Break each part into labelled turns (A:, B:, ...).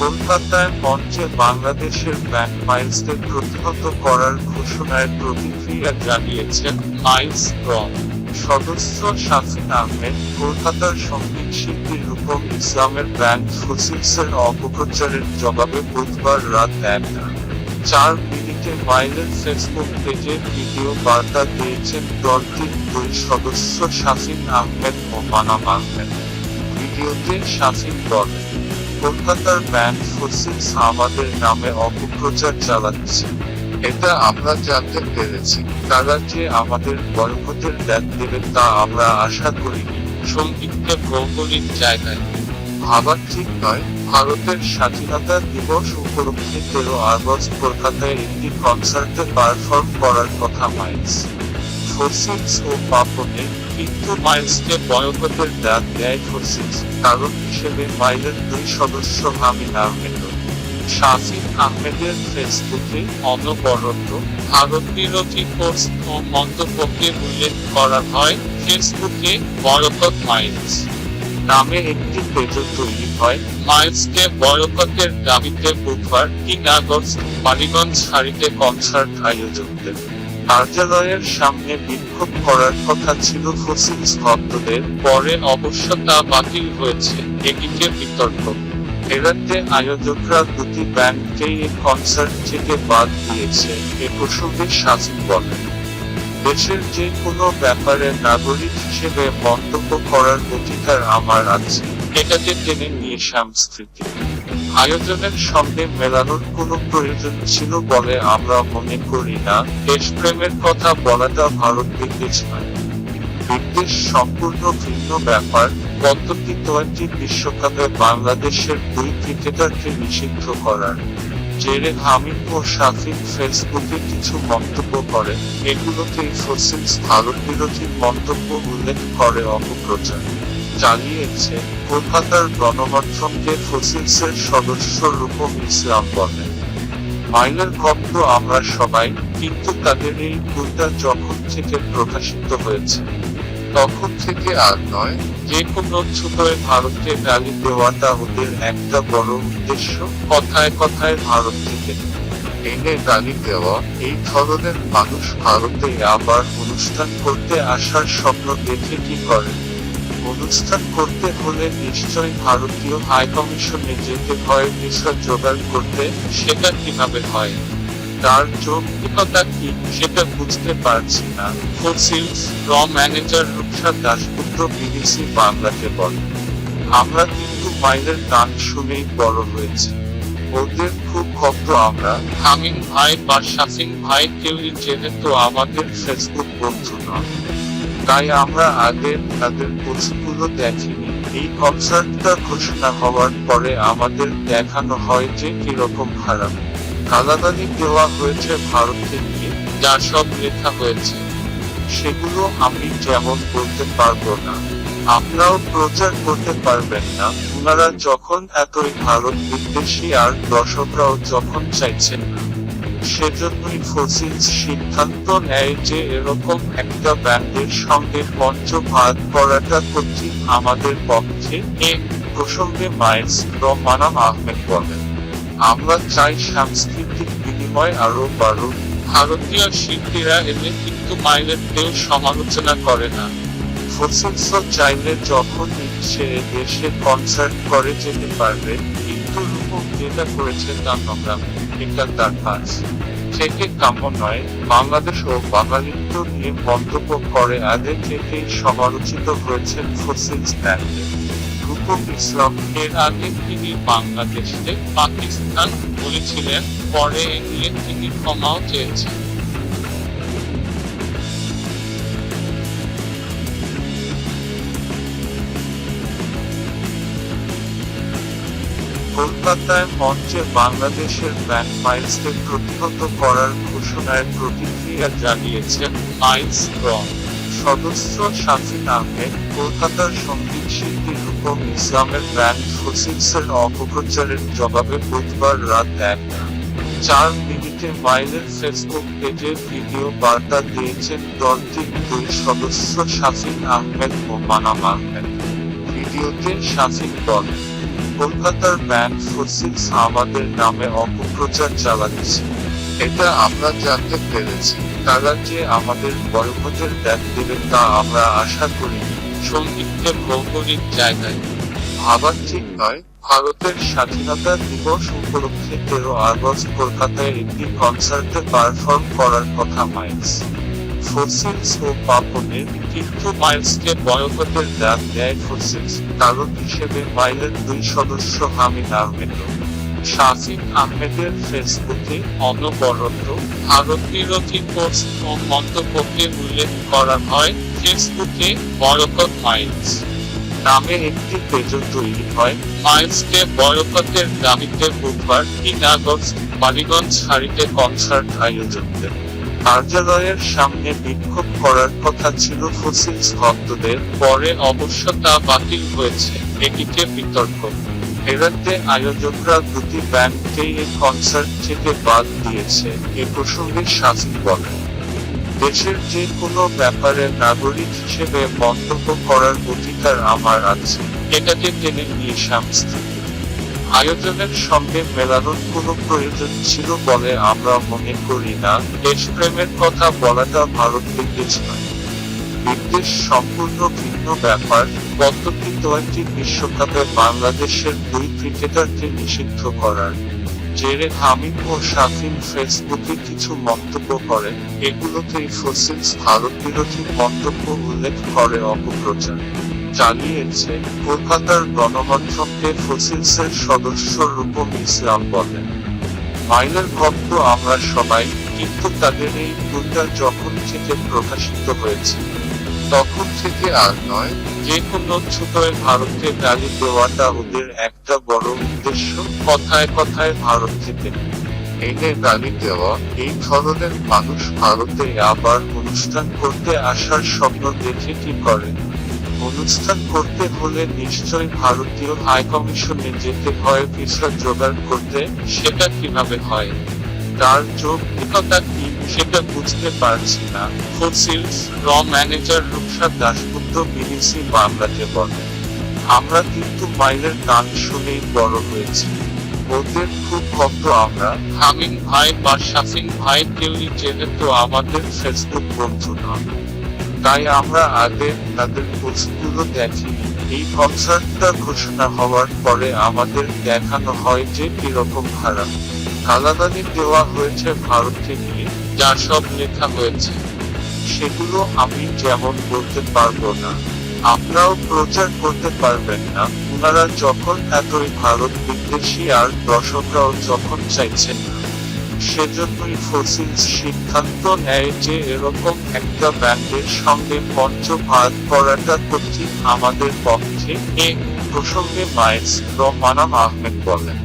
A: কলকাতায় মঞ্চে বাংলাদেশের ব্যাংক মাইলসকে প্রতিহত করার ঘোষণায় প্রতিক্রিয়া জানিয়েছেন মাইলস রং সদস্য শাফিন আহমেদ, কলকাতার সংগীত শিল্পী রূপম ইসলামের ব্যাংক ফসিলসের অপপ্রচারের জবাবে বুধবার রাত একটা। চার মিনিটে মাইলের ফেসবুক পেজে ভিডিও বার্তা দিয়েছেন দলটির দুই সদস্য শাফিন আহমেদ ও মানাম আহমেদ। ভিডিওতে শাফিন বলেন কলকাতার ব্যান্ড ফসিলস আমাদের নামে অপপ্রচার চালাচ্ছে। এটা আমরা জানতে পেরেছি। তারা যে আমাদের বয়কটের ডাক দেবে তা আমরা আশা করিনি সঙ্গীতকে ভৌগোলিক জায়গায়। ভাবার ঠিক নয়, ভারতের স্বাধীনতা দিবস উপলক্ষে তেরো আগস্ট কলকাতায় একটি কনসার্টে পারফর্ম করার কথা মাইলস। ফোরসিক্স ও পাপনে কিন্তু মাইলসকে বয়কটের ডাক দেয় ফোরসিক্স কারণ হিসেবে মাইলের দুই সদস্য আমিন আহমেদ। শাফিন আহমেদের ফেসবুকে অনবরত ভারত বিরোধী পোস্ট ও মন্তব্যকে উল্লেখ করা হয় ফেসবুকে বয়কট মাইলস নামে একটি পেজও তৈরি হয়। মাইলসকে বয়কটের দাবিতে বুধবার তিন আগস্ট মালিগঞ্জ সারিতে কনসার্ট আয়োজকদের কার্যালয়ের সামনে বিক্ষোভ করার কথা ছিল ফসিলস ভক্তদের পরে অবশ্য তা বাতিল হয়েছে। এদিকে বিতর্ক। এরাতে আয়োজকরা দুটি ব্যান্ডকেই এই কনসার্ট থেকে বাদ দিয়েছে। এ প্রসঙ্গে শাসিক বলেন, দেশের যে কোনো ব্যাপারে নাগরিক হিসেবে মন্তব্য করার অধিকার আমার আছে। এটাকে টেনে নিয়ে সাংস্কৃতিক আয়োজনের সঙ্গে মেলানোর কোনো প্রয়োজন ছিল বলে আমরা মনে করি না। দেশপ্রেমের কথা বলাটা ভারত বিদ্বেষ নয় বিদ্বেষ সম্পূর্ণ ভিন্ন ব্যাপার। টি টোয়েন্টি বিশ্বকাপে বাংলাদেশের দুই ক্রিকেটারকে নিষিদ্ধ করার। জেরে হামিদ ও শাফিক ফেসবুকে কিছু মন্তব্য করে এগুলোতেই ফসিলস ভারত বিরোধী মন্তব্য উল্লেখ করে অপপ্রচার। চালিয়েছে কলকাতার গণমাধ্যমকে ফসিলসের সদস্য রূপম ইসলাম বলেন মাইলের ভক্ত আমরা সবাই, কিন্তু তাদের এই ভুলটা যখন থেকে প্রকাশিত হয়েছে, তখন থেকে আর নয়, যে কোনো ছোটয় ভারতকে গালি দেওয়াটা ওদের একটা বড় উদ্দেশ্য, কথায় কথায় ভারত থেকে এনে গালি দেওয়া। এই ধরনের মানুষ ভারতে আবার অনুষ্ঠান করতে আসার স্বপ্ন দেখে কি করে? অনুষ্ঠান করতে হলে নিশ্চয় ভারতীয় হাইকমিশনে যেতে হয় ভিসা জোগাড় করতে সেটা কীভাবে হয়? তার যৌক্তিকতা কি সেটা বুঝতে পারছি না। ফসিলস র ম্যানেজার রূপসা দাসপুত্র বিবিসি বাংলাকে বলে। আমরা কিন্তু মাইলের গান শুনেই বড় হয়েছে। ওদের খুব ভক্ত আমরা। হামিম ভাই বা শাফিন ভাই কেউই যেহেতু আমাদের ফেসবুক বন্ধু নয় তাই আমরা আগে তাদের পোস্টগুলো দেখিনি। এই কনসার্টটা ঘোষণা হওয়ার পরে আমাদের দেখানো হয় যে কীরকম খারাপ। গালাগালি দেওয়া হয়েছে ভারতকে নিয়ে, যা সব লেখা হয়েছে। সেগুলো আমি যেমন বলতে পারব না, আপনারাও প্রচার করতে পারবেন না। ওনারা যখন এতই ভারত বিদ্বেষী আর দর্শকরাও যখন চাইছেন না সেজন্যই ফসিলস সিদ্ধান্ত নেয় যে এরকম একটা ব্যান্ডের সঙ্গে মঞ্চ ভাগ করাটা কঠিন আমাদের পক্ষে। এ প্রসঙ্গে মাইলস রমানাম আহমেদ বলেন, আমরা চাই সাংস্কৃতিক বিনিময় আরও বাড়ুক। ভারতীয় শিল্পীরা এলে কিন্তু মাইলের কেউ সমালোচনা করে না। ফসিলস চাইলে যখন ইচ্ছে দেশে কনসার্ট করে যেতে পারবে, কিন্তু রূপক যেটা করেছে তা এটা তার কাজ। থেকে কাম্য নয়, বাংলাদেশ ও বাঙালিত্ব নিয়ে মন্তব্য করে। আগে থেকেই সমালোচিত হয়েছেন ফসিলস ব্যান্ডে রূপক ইসলাম এর আগে তিনি বাংলাদেশে পাকিস্তান বলেছিলেন, পরে এ তিনি ক্ষমাও চেয়েছেন। কলকাতায় মঞ্চে বাংলাদেশের ব্যান্ড মাইলসকে প্রতিহত করার ঘোষণায় প্রতিক্রিয়া জানিয়েছেন মাইলস রং সদস্য শাফিন আহমেদ কলকাতার সংগীত শিল্পী রূপম ইসলামের ব্যান্ড ফসিলসের অপপ্রচারের জবাবে বুধবার রাত একটা চার মিনিটে মাইলের ফেসবুক পেজে ভিডিও বার্তা দিয়েছেন দলটির দুই সদস্য শাফিন আহমেদ ও মানাম আহমেদ। ভিডিওতে শাফিন বলেন কলকাতার ব্যান্ড ফসিলস আমাদের নামে অপপ্রচার চালাচ্ছে এটা আমরা জানতে পেরেছি। তারা যে আমাদের বয়কটের দেখ দেবে তা আমরা আশা করি সঙ্গীতকে ভৌগোলিক জায়গায়। ভাবা ঠিক নয় ভারতের স্বাধীনতা দিবস উপলক্ষে তেরো আগস্ট কলকাতায় একটি কনসার্টে পারফর্ম করার কথা মাইলস। ফসিলস ও পাপনের কিন্তু মাইলসকে বয়কটের ডাক দেয় ফসিলস কারণ হিসেবে মাইলের দুই সদস্য হামিদ আহমেদ। শাফিক আহমেদের ফেসবুকে অনবরত ভারত বিরোধী পোস্ট ও মন্তব্যকে উল্লেখ করা হয় ফেসবুকে বয়কট মাইলস। নামে একটি পেজও তৈরি হয় মাইলসকে বয়কটের দাবিতে বুধবার তিন আগস্ট বালিগঞ্জ হারিতে কনসার্ট আয়োজকদের কার্যালয়ের সামনে বিক্ষোভ করার কথা ছিল ফসিলস ভক্তদের। পরে অবশ্য তা বাতিল হয়েছে। এটিকে বিতর্ক। এরাতে আয়োজকরা দুটি ব্যান্ডকেই এই কনসার্ট থেকে বাদ দিয়েছে। এ প্রসঙ্গে শাসিক বলেন, দেশের যে কোনো ব্যাপারে নাগরিক হিসেবে মন্তব্য করার অধিকার আমার আছে। এটাকে টেনে নিয়ে সাংস্কৃতিক আয়োজনের সঙ্গে মেলানোর কোনো প্রয়োজন ছিল বলে আমরা মনে করি না। দেশপ্রেমের কথা বলাটা ভারত নয়। বিদ্বেষ সম্পূর্ণ ভিন্ন ব্যাপার। গত টি টোয়েন্টি বিশ্বকাপে বাংলাদেশের দুই ক্রিকেটারকে নিষিদ্ধ করার। জেরে হামিদ ও শাফিন ফেসবুকে কিছু মন্তব্য করেন। এগুলোতেই ফসিলস ভারত বিরোধী মন্তব্য উল্লেখ করে অপপ্রচার। চালিয়েছে কলকাতার গণমাধ্যমকে ফসিলসের সদস্য রূপম ইসলাম বলেন মাইলের ভক্ত আমরা সবাই, কিন্তু তাদের এই ভুলটা যখন থেকে প্রকাশিত হয়েছে, তখন থেকে আর নয়, যে কোনো ছোটয় ভারতকে গালি দেওয়াটা ওদের একটা বড় উদ্দেশ্য। কথায় কথায় ভারত থেকে এনে গালি দেওয়া, এই ধরনের মানুষ ভারতে আবার অনুষ্ঠান করতে আসার স্বপ্ন দেখে কি করে অনুষ্ঠান করতে হলে নিশ্চয় ভারতীয় হাইকমিশনে যেতে হয়, ভিসা জোগাড় করতে। সেটা কীভাবে হয়? তার যৌক্তিকতা কি? সেটা বুঝতে পারছি না। ফসিলস, র ম্যানেজার রূপসা দাশগুপ্ত বিবিসি বাংলাকে বলে আমরা কিন্তু মাইলের গান শুনেই বড় হয়েছি। ওদের খুব ভক্ত আমরা। হামিম ভাই বা শাফিন ভাই কেউই যেহেতু আমাদের ফেসবুক বন্ধু নন। তাই আমরা আগে তাদের পোস্টগুলো দেখি। এই কনসার্টটা ঘোষণা হওয়ার পরে আমাদের দেখানো হয় যে কীরকম ভাড়া কালাদানি দেওয়া হয়েছে ভারতকে নিয়ে, যা সব লেখা হয়েছে। সেগুলো আমি যেমন বলতে পারব না, আপনারাও প্রচার করতে পারবেন না। ওনারা যখন এতই ভারত বিদ্বেষী আর দর্শকরাও যখন চাইছেন না সেজন্যই ফসিলস সিদ্ধান্ত নেয় যে এরকম একটা ব্যান্ডের সঙ্গে মঞ্চ ভাগ করাটা কঠিন আমাদের পক্ষে। এ প্রসঙ্গে মাইলস র মানাম আহমেদ বলেন,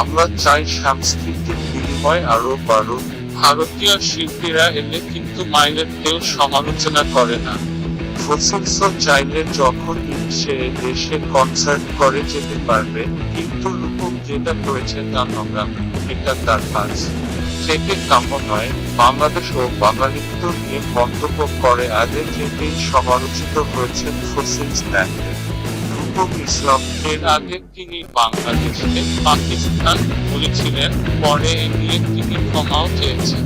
A: আমরা চাই সাংস্কৃতিক বিনিময় আরও বাড়ুক। ভারতীয় শিল্পীরা এলে কিন্তু মাইলের কেউ সমালোচনা করে না। ফসিলস চাইলে যখন ইচ্ছে দেশে কনসার্ট করে যেতে পারবে, কিন্তু রূপম যেটা করেছে তা নোংরামি এটা তার কাজ থেকে কাম্য নয় বাংলাদেশ ও বাঙালিত্ব নিয়ে মন্তব্য করে আগে থেকেই সমালোচিত হয়েছেন ফসিলস ব্যান্ডের রূপম ইসলাম এর আগে তিনি বাংলাদেশকে পাকিস্তান বলেছিলেন, পরে এ নিয়ে তিনি ক্ষমাও চেয়েছেন।